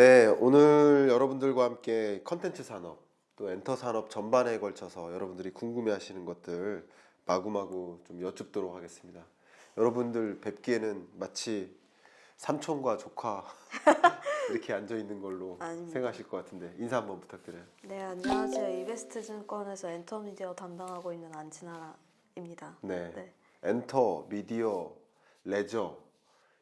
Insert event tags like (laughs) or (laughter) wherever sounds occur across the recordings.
네, 오늘 여러분들과 함께 컨텐츠 산업 또 엔터 산업 전반에 걸쳐서 여러분들이 궁금해 하시는 것들 마구마구 좀 여쭙도록 하겠습니다. 여러분들 뵙기에는 마치 삼촌과 조카 (laughs) 이렇게 앉아 있는 걸로 아닙니다. 생각하실 것 같은데 인사 한번 부탁드려요. 네, 안녕하세요. 이베스트 증권에서 엔터미디어 담당하고 있는 안진아입니다. 네, 네. 엔터, 미디어, 레저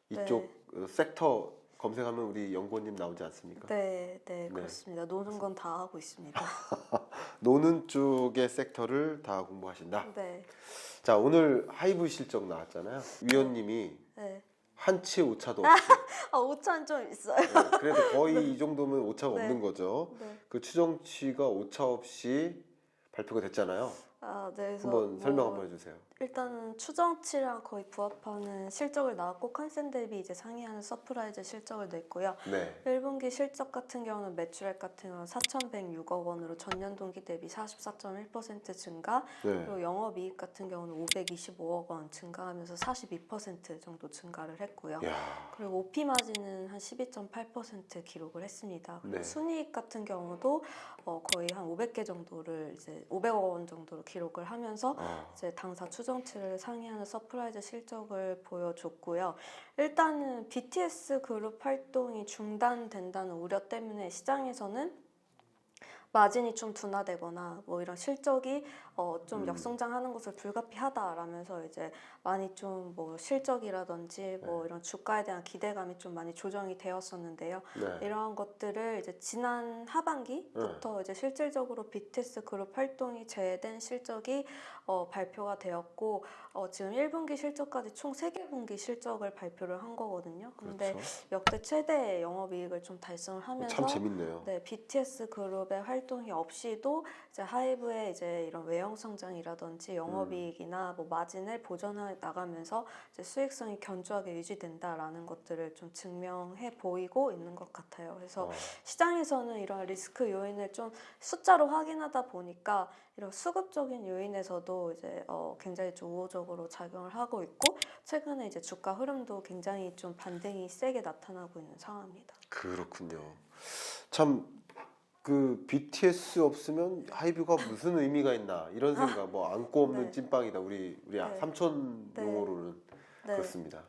이쪽 어, 섹터 검색하면 우리 연구원님 나오지 않습니까? 네, 네, 그렇습니다. 노는 건 다 하고 있습니다. (laughs) 노는 쪽의 섹터를 다 공부하신다. 네, 자 오늘 하이브 실적 나왔잖아요. 위원님이 네. 한치 오차도 없이 (laughs) 아, 오차는 좀 있어요. 네, 그래도 거의 이 (laughs) 정도면 오차가 네. 없는 거죠. 네. 그 추정치가 오차 없이 발표가 됐잖아요. 아, 네, 그래서 한번 뭐 설명 한번 해주세요. 일단은 추정치랑 거의 부합하는 실적을 나왔고 컨센 대비 이제 상회하는 서프라이즈 실적을 냈고요. 네. 1분기 실적 같은 경우는 매출액 같은 경우는 4,106억 원으로 전년 동기 대비 44.1% 증가, 네. 그리고 영업이익 같은 경우는 525억 원 증가하면서 42% 정도 증가를 했고요. 야, 그리고 OP 마진은 한 12.8% 기록을 했습니다. 그리고 네. 순이익 같은 경우도 어, 거의 한 500개 정도를 이제 500억 원 정도로 기록을 하면서 어, 이제 당사 추정 치를 상회하는 서프라이즈 실적을 보여줬고요. 일단은 BTS 그룹 활동이 중단된다는 우려 때문에 시장에서는 마진이 좀 둔화되거나 뭐 이런 실적이 어, 좀 음. 역성장하는 것을 불가피하다라면서 이제 많이 좀 뭐 실적이라든지 뭐 이런 주가에 대한 기대감이 좀 많이 조정이 되었었는데요. 네. 이러한 것들을 이제 지난 하반기부터 이제 실질적으로 BTS 그룹 활동이 재해된 실적이 어, 발표가 되었고 어, 지금 1분기 실적까지 총 3개 분기 실적을 발표를 한 거거든요. 근데 그렇죠. 역대 최대 영업이익을 좀 달성을 하면서 참 재밌네요. 네, BTS 그룹의 활동이 없이도 이제 하이브의 이제 이런 외형 성장이라든지 영업이익이나 뭐 마진을 보전해 나가면서 이제 수익성이 견조하게 유지된다라는 것들을 좀 증명해 보이고 있는 것 같아요. 그래서 어, 시장에서는 이런 리스크 요인을 좀 숫자로 확인하다 보니까 이런 수급적인 요인에서도 이제 어 굉장히 좀 우호적으로 작용을 하고 있고 최근에 이제 주가 흐름도 굉장히 좀 반등이 세게 나타나고 있는 상황입니다. 그렇군요. 참. 그 BTS 없으면 하이브가 무슨 의미가 있나 이런 생각 뭐 안고 없는 네. 찐빵이다 우리 우리 네. 삼촌 네. 용어로는 네. 그렇습니다.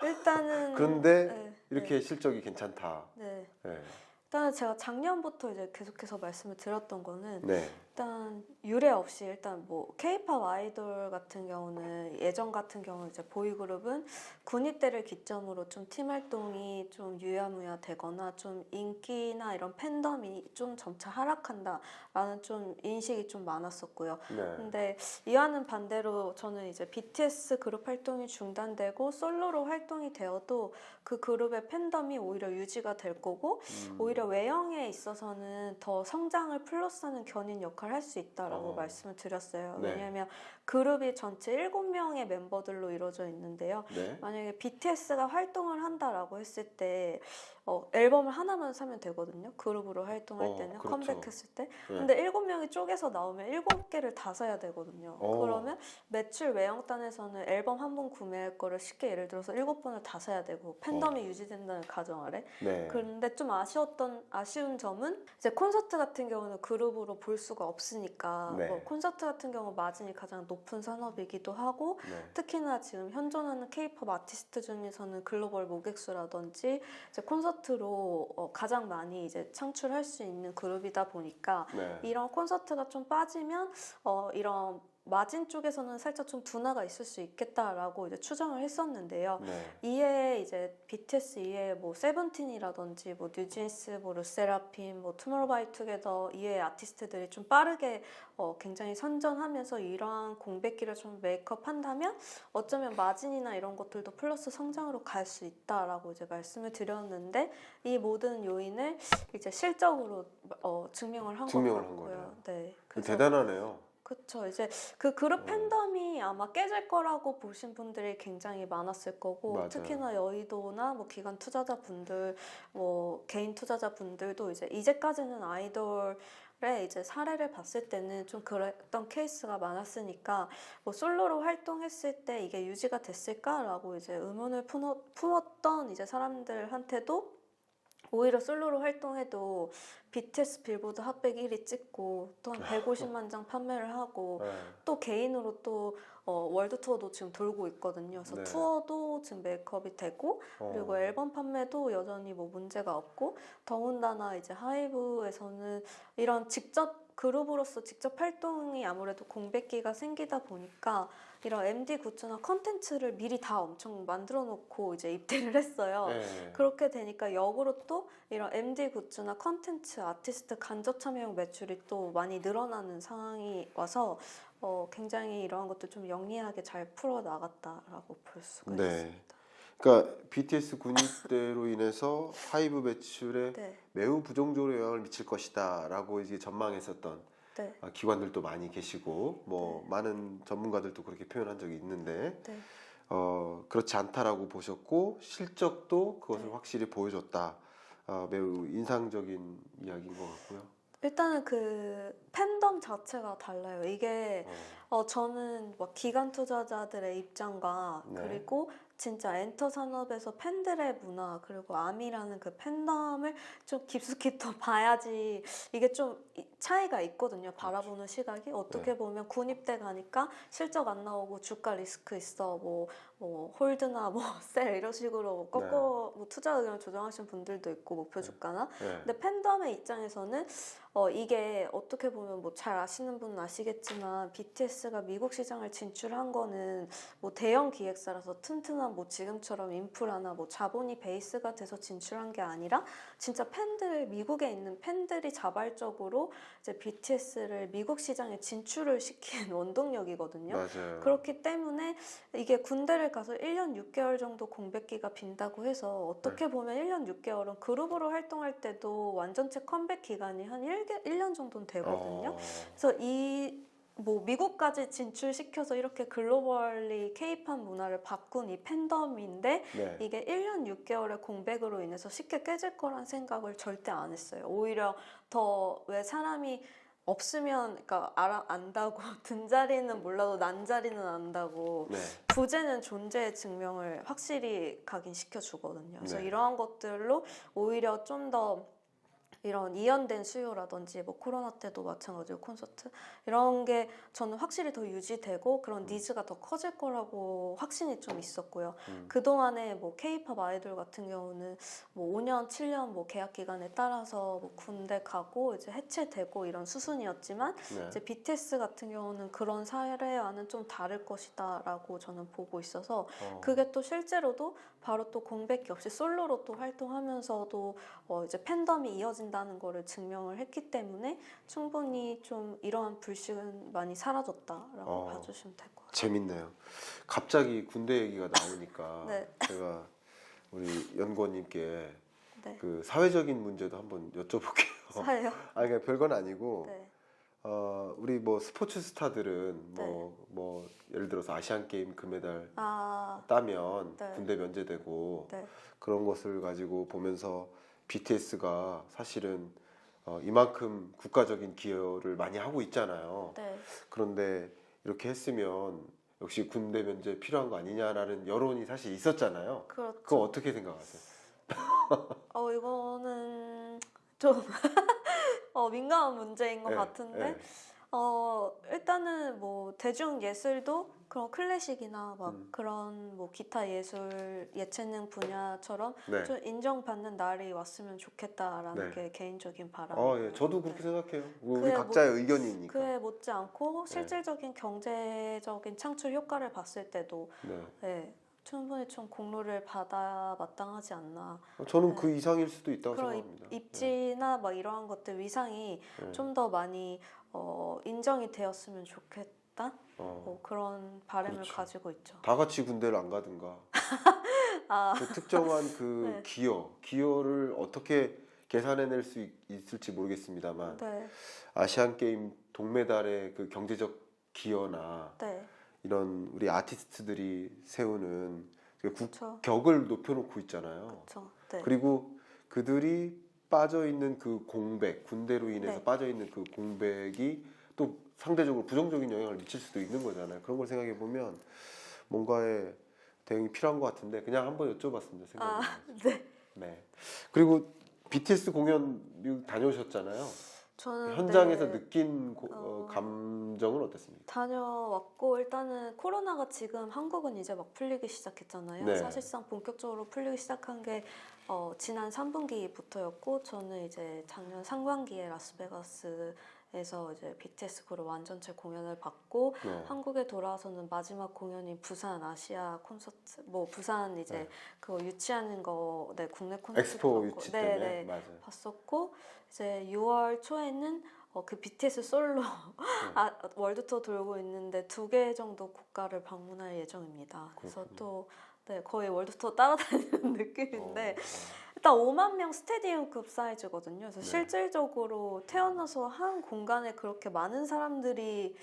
일단은 그런데 네, 이렇게 실적이 괜찮다. 네. 네. 일단 제가 작년부터 이제 계속해서 말씀을 드렸던 거는 네. 일단 유례 없이 일단 뭐 K-팝 아이돌 같은 경우는 예전 같은 경우 이제 보이그룹은 군입 때를 기점으로 좀 팀 활동이 좀 유야무야 되거나 좀 인기나 이런 팬덤이 좀 점차 하락한다라는 좀 인식이 좀 많았었고요. 네. 근데 이와는 반대로 저는 이제 BTS 그룹 활동이 중단되고 솔로로 활동이 되어도 그 그룹의 팬덤이 오히려 유지가 될 거고 음, 오히려 외형에 있어서는 더 성장을 플러스하는 견인 역할 을 할 수 있다라고 어. 말씀을 드렸어요. 네. 왜냐하면 그룹이 전체 7명의 멤버들로 이루어져 있는데요. 네. 만약에 BTS가 활동을 한다라고 했을 때 어, 앨범을 하나만 사면 되거든요. 그룹으로 활동할 어, 때는 그렇죠. 컴백했을 때. 네. 근데 일곱 명이 쪼개서 나오면 일곱 개를 다 사야 되거든요. 어. 그러면 매출 외형단에서는 앨범 한 번 구매할 거를 쉽게 예를 들어서 일곱 번을 다 사야 되고 팬덤이 유지된다는 가정 아래. 네. 그런데 좀 아쉬웠던 아쉬운 점은 이제 콘서트 같은 경우는 그룹으로 볼 수가 없 으니까 네. 뭐 콘서트 같은 경우 마진이 가장 높은 산업이기도 하고 네. 특히나 지금 현존하는 K-팝 아티스트 중에서는 글로벌 모객수라든지 이제 콘서트로 어, 가장 많이 이제 창출할 수 있는 그룹이다 보니까 네. 이런 콘서트가 좀 빠지면 어, 이런 마진 쪽에서는 살짝 좀 둔화가 있을 수 있겠다라고 이제 추정을 했었는데요. 네. 이에 이제 BTS 이에 뭐 세븐틴이라든지 뭐 뉴진스, 뭐 르세라핌, 뭐 투모로우바이투게더 이외의 아티스트들이 좀 빠르게 어 굉장히 선전하면서 이러한 공백기를 좀 메이크업한다면 어쩌면 마진이나 이런 것들도 플러스 성장으로 갈 수 있다라고 이제 말씀을 드렸는데 이 모든 요인을 이제 실적으로 어 증명을 한것 증명을 한. 거네요. 네. 대단하네요. 그렇죠. 이제 그 그룹 어. 팬덤이 아마 깨질 거라고 보신 분들이 굉장히 많았을 거고 맞아요. 특히나 여의도나 뭐 기관 투자자 분들, 뭐 개인 투자자 분들도 이제 이제까지는 아이돌의 이제 사례를 봤을 때는 좀 그랬던 케이스가 많았으니까 뭐 솔로로 활동했을 때 이게 유지가 됐을까라고 이제 의문을 품었, 품었던 이제 사람들한테도 오히려 솔로로 활동해도 BTS 빌보드 핫백 1위 찍고 또 한 150만 장 판매를 하고 네. 또 개인으로 또 어, 월드 투어도 지금 돌고 있거든요. 그래서 네. 투어도 지금 메이크업이 되고 어. 그리고 앨범 판매도 여전히 뭐 문제가 없고 더군다나 이제 하이브에서는 이런 직접 그룹으로서 직접 활동이 아무래도 공백기가 생기다 보니까 이런 MD 굿즈나 컨텐츠를 미리 다 엄청 만들어 놓고 이제 입대를 했어요. 네. 그렇게 되니까 역으로 또 이런 MD 굿즈나 컨텐츠 아티스트 간접 참여형 매출이 또 많이 늘어나는 상황이 와서 어, 굉장히 이러한 것도 좀 영리하게 잘 풀어 나갔다라고 볼 수가 네. 있습니다. 그러니까 BTS 군입대로 인해서 하이브 매출에 네, 매우 부정적으로 영향을 미칠 것이다라고 이제 전망했었던 네, 아, 기관들도 많이 계시고 뭐 네. 많은 전문가들도 그렇게 표현한 적이 있는데 네. 어, 그렇지 않다라고 보셨고 실적도 그것을 네. 확실히 보여줬다. 아, 매우 인상적인 이야기인 것 같고요. 일단은 그 팬덤 자체가 달라요. 이게 어, 어, 저는 막 기관 투자자들의 입장과 네. 그리고 진짜 엔터 산업에서 팬들의 문화 그리고 아미라는 그 팬덤을 좀 깊숙이 또 (laughs) 봐야지 이게 좀 이- 차이가 있거든요. 바라보는 시각이 어떻게 네. 보면 군입대 가니까 실적 안 나오고 주가 리스크 있어 뭐 뭐 홀드나 뭐 (laughs) 셀 이런 식으로 꺾어 뭐 투자 의견을 조정하시는 분들도 있고 목표 네. 주가나 네. 근데 팬덤의 입장에서는 어 이게 어떻게 보면 뭐 잘 아시는 분은 아시겠지만 BTS가 미국 시장을 진출한 거는 뭐 대형 기획사라서 튼튼한 뭐 지금처럼 인프라나 뭐 자본이 베이스가 돼서 진출한 게 아니라 진짜 팬들 미국에 있는 팬들이 자발적으로 이제 BTS를 미국 시장에 진출을 시킨 (laughs) 원동력이거든요. 맞아요. 그렇기 때문에 이게 군대를 가서 1년 6개월 정도 공백기가 빈다고 해서 어떻게 보면 1년 6개월은 그룹으로 활동할 때도 완전체 컴백 기간이 한 1개, 1년 정도는 되거든요. 어, 그래서 이 뭐 미국까지 진출시켜서 이렇게 글로벌리 케이팝 문화를 바꾼 이 팬덤인데 네. 이게 1년 6개월의 공백으로 인해서 쉽게 깨질 거란 생각을 절대 안 했어요. 오히려 더 왜 사람이 없으면 그러니까 알아 안다고 (laughs) 든 자리는 몰라도 난 자리는 안다고 네. 부재는 존재 증명을 확실히 각인시켜 주거든요. 그래서 네. 이러한 것들로 오히려 좀더 이런 이연된 수요라든지 뭐 코로나 때도 마찬가지로 콘서트 이런 게 저는 확실히 더 유지되고 그런 니즈가 더 커질 거라고 확신이 좀 있었고요. 음. 그 동안에 뭐 케이팝 아이돌 같은 경우는 뭐 5년, 7년 뭐 계약 기간에 따라서 뭐 군대 가고 이제 해체되고 이런 수순이었지만 네. 이제 BTS 같은 경우는 그런 사례와는 좀 다를 것이다라고 저는 보고 있어서 어, 그게 또 실제로도 바로 또 공백기 없이 솔로로 또 활동하면서도 어 이제 팬덤이 이어진다 는 거를 증명을 했기 때문에 충분히 좀 이러한 불식은 많이 사라졌다라고 어. 봐주시면 될 것 같아요. 재밌네요. 갑자기 군대 얘기가 나오니까 (laughs) 네. 제가 우리 연구원님께 네. 그 사회적인 문제도 한번 여쭤볼게요. 사예요. 아, 그러니까 별건 아니고 네. 어, 우리 뭐 스포츠 스타들은 네. 뭐, 뭐 예를 들어서 아시안 게임 금메달 아, 따면 네. 군대 면제되고 네. 그런 것을 가지고 보면서 BTS가 사실은 어, 이만큼 국가적인 기여를 많이 하고 있잖아요. 네. 그런데 이렇게 했으면 역시 군대 면제 필요한 거 아니냐라는 여론이 사실 있었잖아요. 그렇죠. 그거 어떻게 생각하세요? (laughs) 어 이거는 좀 (laughs) 어, 민감한 문제인 것 네, 같은데 네. 어 일단은 뭐 대중 예술도 그런 클래식이나 막 음. 그런 뭐 기타 예술 예체능 분야처럼 네. 좀 인정받는 날이 왔으면 좋겠다라는 네. 게 개인적인 바람. 어, 예, 저도 그렇게 생각해요. 우리 각자의 의견이니까. 그에 못지않고 네. 실질적인 경제적인 창출 효과를 봤을 때도 네. 네, 충분히 좀 공로를 받아 마땅하지 않나. 저는 네. 그 이상일 수도 있다고 생각합니다. 입, 입지나 막 이러한 것들 위상이 네. 좀더 많이 어, 인정이 되었으면 좋겠 다. 어, 뭐 그런 바람을 그렇죠. 가지고 있죠. 다 같이 군대를 안 가든가. (laughs) 아, 그 특정한 그 (laughs) 네. 기여, 기여를 어떻게 계산해낼 수 있, 있을지 모르겠습니다만 네, 아시안 게임 동메달의 그 경제적 기여나 네, 이런 우리 아티스트들이 세우는 그 국격을 높여놓고 있잖아요. 네, 그리고 그들이 빠져 있는 그 공백, 군대로 인해서 네. 빠져 있는 그 공백이 또 상대적으로 부정적인 영향을 미칠 수도 있는 거잖아요. 그런 걸 생각해 보면 뭔가의 대응이 필요한 것 같은데 그냥 한번 여쭤봤습니다. 생각이. 아. 네, 네. 그리고 BTS 공연 미국 다녀오셨잖아요. 저는 현장에서 네, 느낀 고- 어, 어. 감정은 어땠습니까? 다녀왔고 일단은 코로나가 지금 한국은 이제 막 풀리기 시작했잖아요. 네. 사실상 본격적으로 풀리기 시작한 게 어, 지난 3분기부터였고 저는 이제 작년 상반기에 라스베가스 에서 이제 BTS 그룹 완전체 공연을 받고 네. 한국에 돌아와서는 마지막 공연인 부산 아시아 콘서트 뭐 부산 이제 네. 그거 유치하는 거 네, 국내 콘서트 엑스포 유치 네, 때문에 네, 맞아요. 봤었고 이제 6월 초에는 어, 그 BTS 솔로 아, 월드 투어 돌고 있는데 두 개 정도 국가를 방문할 예정입니다. 그래서 그렇군요. 또 네, 거의 월드 투어 따라다니는 (laughs) 느낌인데 어, 일단 5만 명 스테디움급 사이즈거든요. 그래서 네. 실질적으로 태어나서 한 공간에 그렇게 많은 사람들이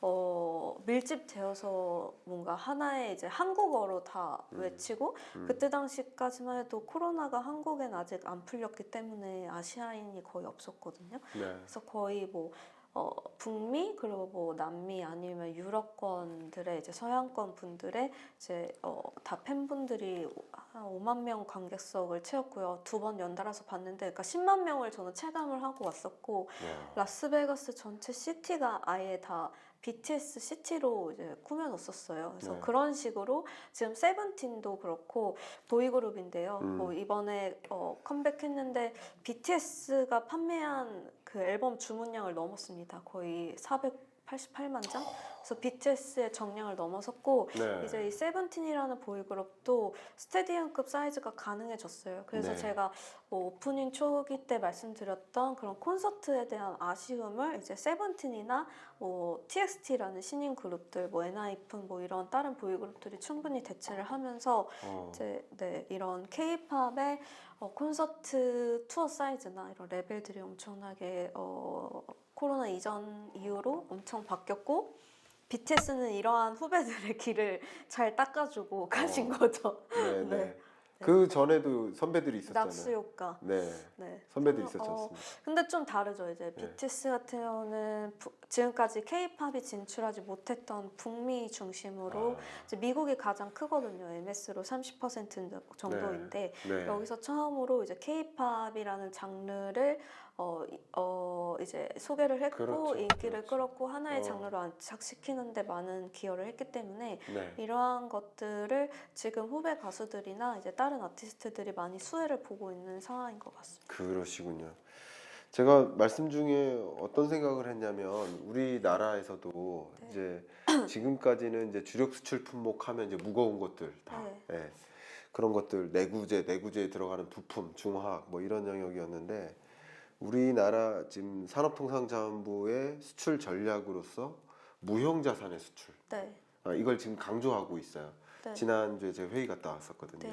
어, 밀집되어서 뭔가 하나의 이제 한국어로 다 음. 외치고 음. 그때 당시까지만 해도 코로나가 한국엔 아직 안 풀렸기 때문에 아시아인이 거의 없었거든요. 네. 그래서 거의 뭐 어, 북미 그리고 뭐 남미 아니면 유럽권들의 이제 서양권 분들의 이제 어, 다 팬분들이 한 5만 명 관객석을 채웠고요. 두 번 연달아서 봤는데 그러니까 10만 명을 저는 체감을 하고 왔었고 네. 라스베가스 전체 시티가 아예 다 BTS 시티로 이제 꾸며놓았었어요. 그래서 네. 그런 식으로 지금 세븐틴도 그렇고 보이그룹인데요. 음. 뭐 이번에 어, 컴백했는데 BTS가 판매한 그 앨범 주문량을 넘었습니다. 거의 488만 장. 그래서 BTS의 정량을 넘어섰고 네. 이제 이 세븐틴이라는 보이그룹도 스테디움급 사이즈가 가능해졌어요. 그래서 네. 제가 뭐 오프닝 초기 때 말씀드렸던 그런 콘서트에 대한 아쉬움을 이제 세븐틴이나 뭐 TXT라는 신인 그룹들, 뭐 엔하이픈 뭐 이런 다른 보이그룹들이 충분히 대체를 하면서 어, 이제 네 이런 K-팝의 어, 콘서트 투어 사이즈나 이런 레벨들이 엄청나게 어, 코로나 이전 이후로 엄청 바뀌었고 BTS는 이러한 후배들의 (laughs) 길을 잘 닦아주고 가신 거죠. 네, (laughs) 네. 네. 그 전에도 선배들이 있었잖아요. 납수 효과. 네. 네. 선배들이 어, 있었지 어? 근데 좀 다르죠. 이제 네. BTS 같은 경우는 부- 지금까지 K-팝이 진출하지 못했던 북미 중심으로 아, 이제 미국이 가장 크거든요. MS로 30% 정도인데 네. 여기서 처음으로 이제 K-팝이라는 장르를 어, 이- 어 이제 소개를 했고 그렇죠, 인기를 그렇죠. 끌었고 하나의 어. 장르로 안착시키는데 많은 기여를 했기 때문에 네. 이러한 것들을 지금 후배 가수들이나 이제 다른 아티스트들이 많이 수혜를 보고 있는 상황인 것 같습니다. 그러시군요. 제가 말씀 중에 어떤 생각을 했냐면 우리나라에서도 네. 이제 (clears throat) 지금까지는 이제 주력 수출 품목 하면 이제 무거운 것들 다 네. 예. 그런 것들 내구재 내구재에 들어가는 부품 중화학 뭐 이런 영역이었는데 우리나라 지금 산업통상자원부의 수출 전략으로서 무형 자산의 수출 네, 아, 이걸 지금 강조하고 있어요. 네, 지난주에 제가 회의 갔다 왔었거든요.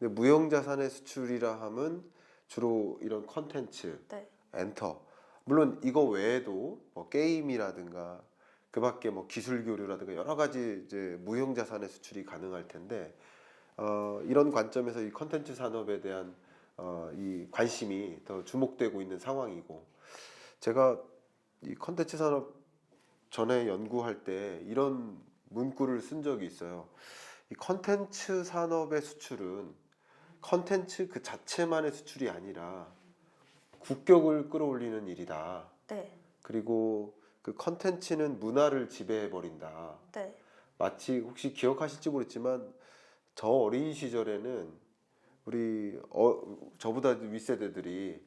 네, 근데 무형자산의 수출이라 하면 주로 이런 컨텐츠, 네, 엔터. 물론 이거 외에도 뭐 게임이라든가 그 밖에 뭐 기술 교류라든가 여러 가지 이제 무형자산의 수출이 가능할 텐데 어, 이런 관점에서 이 컨텐츠 산업에 대한 어, 이 관심이 더 주목되고 있는 상황이고 제가 이 컨텐츠 산업 전에 연구할 때 이런 문구를 쓴 적이 있어요. 이 컨텐츠 산업의 수출은 컨텐츠 그 자체만의 수출이 아니라 국격을 끌어올리는 일이다. 네, 그리고 그 컨텐츠는 문화를 지배해 버린다. 네, 마치 혹시 기억하실지 모르겠지만 저 어린 시절에는 우리 어, 저보다 윗세대들이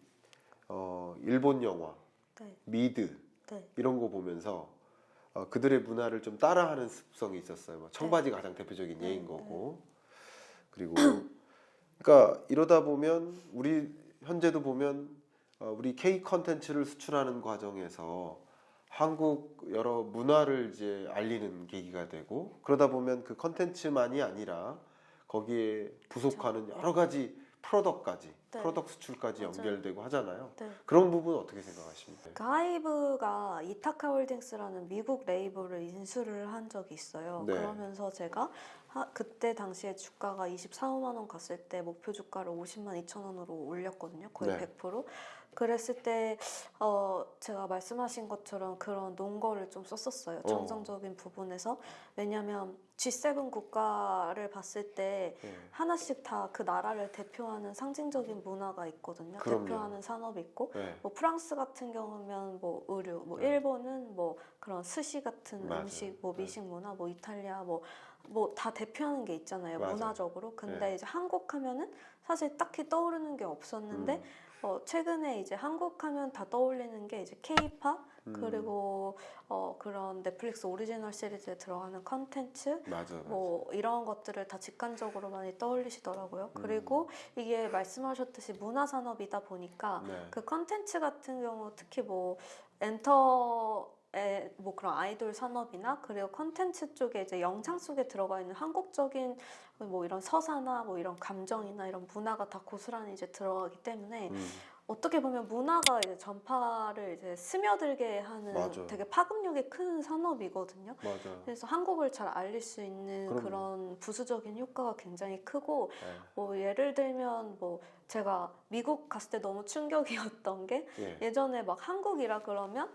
어, 일본 영화, 네, 미드 네, 이런 거 보면서 어, 그들의 문화를 좀 따라하는 습성이 있었어요. 뭐 청바지가 가장 대표적인 네, 예인 거고. 그리고 (clears throat) (clears throat) 그러니까 이러다 보면 우리 현재도 보면 어, 우리 K 컨텐츠를 수출하는 과정에서 한국 여러 문화를 이제 알리는 계기가 되고 그러다 보면 그 컨텐츠만이 아니라 거기에 부속하는 여러 가지 프로덕까지 네. 프로덕 수출까지 맞아요. 연결되고 하잖아요. 네. 그런 부분 어떻게 생각하십니까? 그 하이브가 이타카 홀딩스라는 미국 레이블을 인수를 한 적이 있어요. 네. 그러면서 제가 하- 그때 당시에 주가가 24, 5만 원 갔을 때 목표 주가를 50만 2천 원으로 올렸거든요. 거의 네. 100%. 그랬을 때 어, 제가 말씀하신 것처럼 그런 논거를 좀 썼었어요. 어. 정성적인 부분에서 왜냐하면 G7 국가를 봤을 때 예. 하나씩 다 그 나라를 대표하는 상징적인 문화가 있거든요. 그럼요. 대표하는 산업이 있고 예. 뭐 프랑스 같은 경우면 뭐 의류, 뭐 네. 일본은 뭐 그런 스시 같은 맞아요. 음식, 뭐 네. 미식 문화, 뭐 이탈리아 뭐 뭐 다 대표하는 게 있잖아요. 맞아요. 문화적으로. 근데 네. 이제 한국 하면은 사실 딱히 떠오르는 게 없었는데 음, 어, 최근에 이제 한국 하면 다 떠올리는 게 이제 K-팝 음. 그리고 어, 그런 넷플릭스 오리지널 시리즈에 들어가는 컨텐츠 맞아. 맞아. 뭐 이런 것들을 다 직관적으로 많이 떠올리시더라고요. 음. 그리고 이게 말씀하셨듯이 문화 산업이다 보니까 네. 그 컨텐츠 같은 경우 특히 뭐 엔터의 뭐 그런 아이돌 산업이나 그리고 컨텐츠 쪽에 이제 영상 속에 들어가 있는 한국적인 뭐 이런 서사나 뭐 이런 감정이나 이런 문화가 다 고스란히 이제 들어가기 때문에 음, 어떻게 보면 문화가 이제 전파를 이제 스며들게 하는 맞아요. 되게 파급력이 큰 산업이거든요. 맞아. 그래서 한국을 잘 알릴 수 있는 그럼요. 그런 부수적인 효과가 굉장히 크고 예. 뭐 예를 들면 뭐 제가 미국 갔을 때 너무 충격이었던 게 예. 예전에 막 한국이라 그러면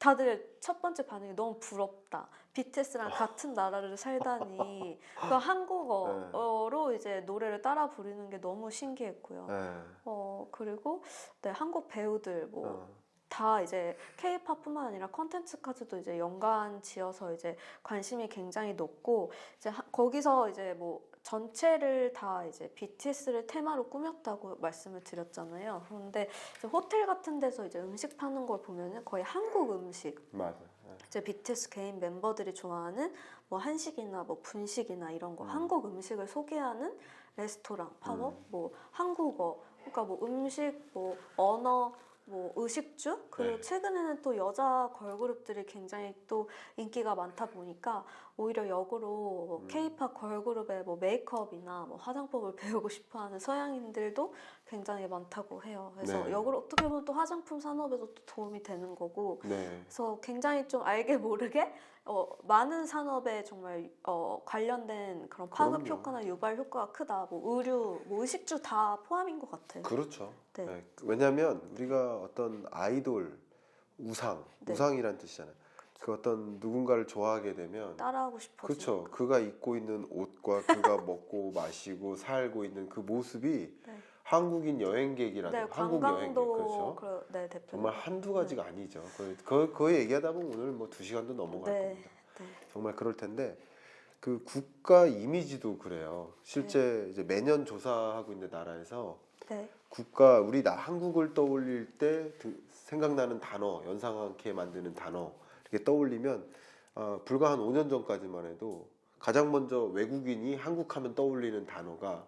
다들 첫 번째 반응이 너무 부럽다. BTS랑 같은 나라를 살다니 (laughs) 그 한국어로 이제 노래를 따라 부르는 게 너무 신기했고요. 예. 어 그리고 네 한국 배우들 뭐 어. 다 이제 K-팝뿐만 아니라 컨텐츠까지도 이제 연관 지어서 이제 관심이 굉장히 높고 이제 하- 거기서 이제 뭐 전체를 다 이제 BTS를 테마로 꾸몄다고 말씀을 드렸잖아요. 그런데 호텔 같은 데서 이제 음식 파는 걸 보면은 거의 한국 음식 맞아. 예. 이제 BTS 개인 멤버들이 좋아하는 뭐 한식이나 뭐 분식이나 이런 거 음. 한국 음식을 소개하는 레스토랑 팝업 음. 뭐 한국어 그러니까 뭐 음식 뭐 언어 뭐 의식주 그리고 네. 최근에는 또 여자 걸그룹들이 굉장히 또 인기가 많다 보니까 오히려 역으로 음. K-팝 걸그룹의 뭐 메이크업이나 뭐 화장법을 (laughs) 배우고 싶어하는 서양인들도 굉장히 많다고 해요. 그래서 네. 역으로 어떻게 보면 또 화장품 산업에도 또 도움이 되는 거고 네. 그래서 굉장히 좀 알게 모르게 어, 많은 산업에 정말 어, 관련된 그런 파급 그럼요. 효과나 유발 효과가 크다. 뭐 의류, 뭐 의식주 다 포함인 것 같아요. 그렇죠. 네. 네. 왜냐하면 우리가 어떤 아이돌 우상, 네. 우상이란 뜻이잖아요. 그 어떤 누군가를 좋아하게 되면 따라하고 싶어서. 그렇죠. 그가 입고 있는 옷과 그가 (laughs) 먹고 마시고 살고 있는 그 모습이 네. 한국인 여행객이라도 네, 한국 여행객 그렇죠. 그, 네, 대표. 정말 한두 가지가 아니죠. 그, 그, 그 얘기하다 보면 오늘 뭐 두 시간도 넘어갈 네. 겁니다. 네. 정말 그럴 텐데 그 국가 이미지도 그래요. 실제 네. 이제 매년 조사하고 있는 나라에서 네. 국가 우리 나 한국을 떠올릴 때 드- 생각나는 단어 연상하게 만드는 단어 이렇게 떠올리면 어, 불과 한 5년 전까지만 해도 가장 먼저 외국인이 한국하면 떠올리는 단어가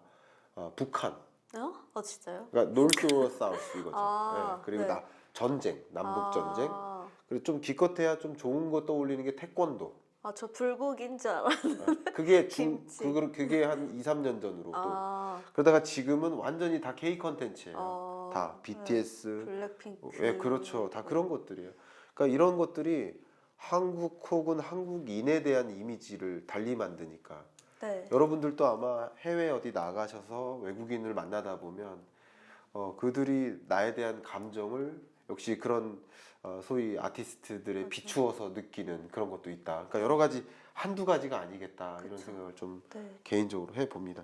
어, 북한 어? 어 진짜요? 그러니까 노스와 사우스 이거죠. 아, 예, 그리고 네. 나 전쟁 남북 전쟁 아, 그리고 좀 기껏해야 좀 좋은 거 떠올리는 게 태권도 아, 저 불국인 줄. 예, 그게 (laughs) 중 김치. 그거 그게 한 2, 3년 전으로 또 아, 그러다가 지금은 완전히 다 K 컨텐츠예요. 어, 다 BTS 네. 블랙핑크. 예, 그렇죠. 다 그런 것들이에요. 그러니까 이런 것들이 한국 혹은 한국인에 대한 이미지를 달리 만드니까 네. 여러분들도 아마 해외 어디 나가셔서 외국인을 만나다 보면 어, 그들이 나에 대한 감정을 역시 그런 어, 소위 아티스트들에 맞아요. 비추어서 느끼는 그런 것도 있다. 그러니까 여러 가지 한두 가지가 아니겠다 이런 그쵸. 생각을 좀 네. 개인적으로 해 봅니다.